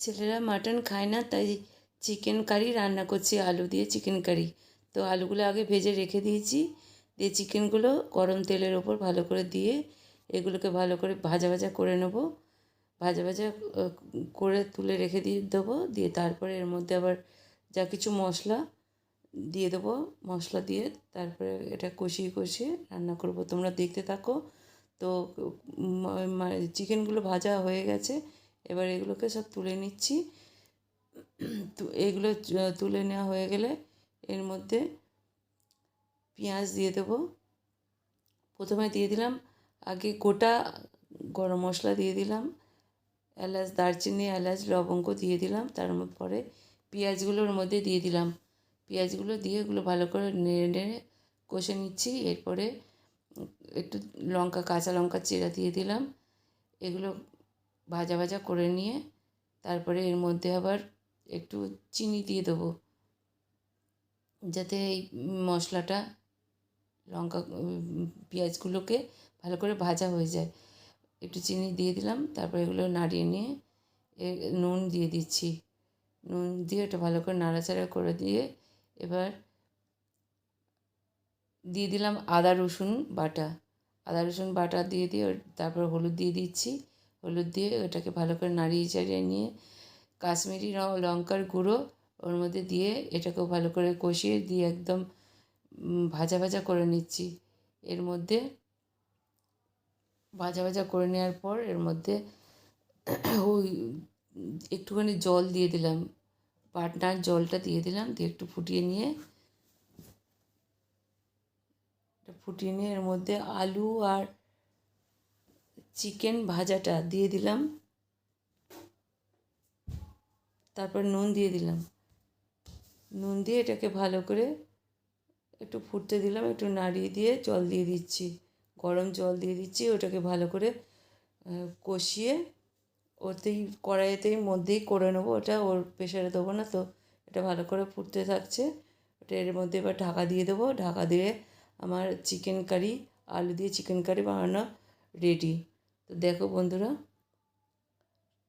ছেলেরা মাটন খায় না, তাই চিকেন কারি রান্না করছি, আলু দিয়ে চিকেন কারি তো আলুগুলো আগে ভেজে রেখে দিয়েছি, দিয়ে চিকেনগুলো গরম তেলের ওপর ভালো করে দিয়ে এগুলোকে ভালো করে ভাজা ভাজা করে নেব। ভাজা ভাজা করে তুলে রেখে দিয়ে দেবো, দিয়ে তারপরে এর মধ্যে আবার যা কিছু মশলা দিয়ে দেবো, মশলা দিয়ে তারপরে এটা কষিয়ে কষিয়ে রান্না করব। তোমরা দেখতে থাকো। তো চিকেনগুলো ভাজা হয়ে গেছে। এবার এগুলোকে সব তুলে নিচ্ছি। এগুলো তুলে নেওয়া হয়ে গেলে এর মধ্যে পেঁয়াজ দিয়ে দেবো। প্রথমে দিয়ে দিলাম, আগে গোটা গরম মশলা দিয়ে দিলাম, এলাচ দারচিনি, এলাচ, লবঙ্গ দিয়ে দিলাম, তার পরে পেঁয়াজগুলোর মধ্যে দিয়ে দিলাম। পেঁয়াজগুলো দিয়ে এগুলো ভালো করে নেড়ে নেড়ে কষে নিচ্ছি, এরপরে একটু লঙ্কা, কাঁচা লঙ্কা চিরা দিয়ে দিলাম। এগুলো ভাজা ভাজা করে নিয়ে তারপরে এর মধ্যে আবার একটু চিনি দিয়ে দেবো। যাতে এই মশলাটা, লঙ্কা, পেঁয়াজগুলোকে ভালো করে ভাজা হয়ে যায়। একটু চিনি দিয়ে দিলাম, তারপরে এগুলো নাড়িয়ে নিয়ে এ নুন দিয়ে দিচ্ছি। নুন দিয়ে এটা ভালো করে নাড়াচাড়া করে দিয়ে এবার দিয়ে দিলাম আদা রসুন বাটা। আদা রসুন বাটা দিয়ে দিয়ে তারপর হলুদ দিয়ে দিচ্ছি। হলুদ দিয়ে ওটাকে ভালো করে নাড়িয়ে চাড়িয়ে নিয়ে কাশ্মীরি লঙ্কার গুঁড়ো ওর মধ্যে দিয়ে এটাকেও ভালো করে কষিয়ে দিয়ে একদম ভাজা ভাজা করে নিচ্ছি। এর মধ্যে ভাজা ভাজা করে নেওয়ার পর এর মধ্যে ওই একটুখানি জল দিয়ে দিলাম। পাটনার জলটা দিয়ে দিলাম, দিয়ে একটু ফুটিয়ে নিয়ে ফুটিয়ে নিয়ে এর মধ্যে আলু আর চিকেন ভাজাটা দিয়ে দিলাম। তারপর নুন দিয়ে দিলাম। নুন দিয়ে এটাকে ভালো করে একটু ফুটতে দিলাম, একটু নাড়িয়ে দিয়ে জল দিয়ে দিচ্ছি। গরম জল দিয়ে দিচ্ছি, ওটাকে ভালো করে কষিয়ে ওতেই, কড়াইতেই মধ্যেই করে নেব। ওটা ওর প্রেশারে দেবো না তো, এটা ভালো করে ফুটতে থাকছে। ওটা এর মধ্যে এবার ঢাকা দিয়ে দেবো। ঢাকা দিয়ে আমার চিকেন কারি, আলু দিয়ে চিকেন কারি বানানো রেডি তো দেখো বন্ধুরা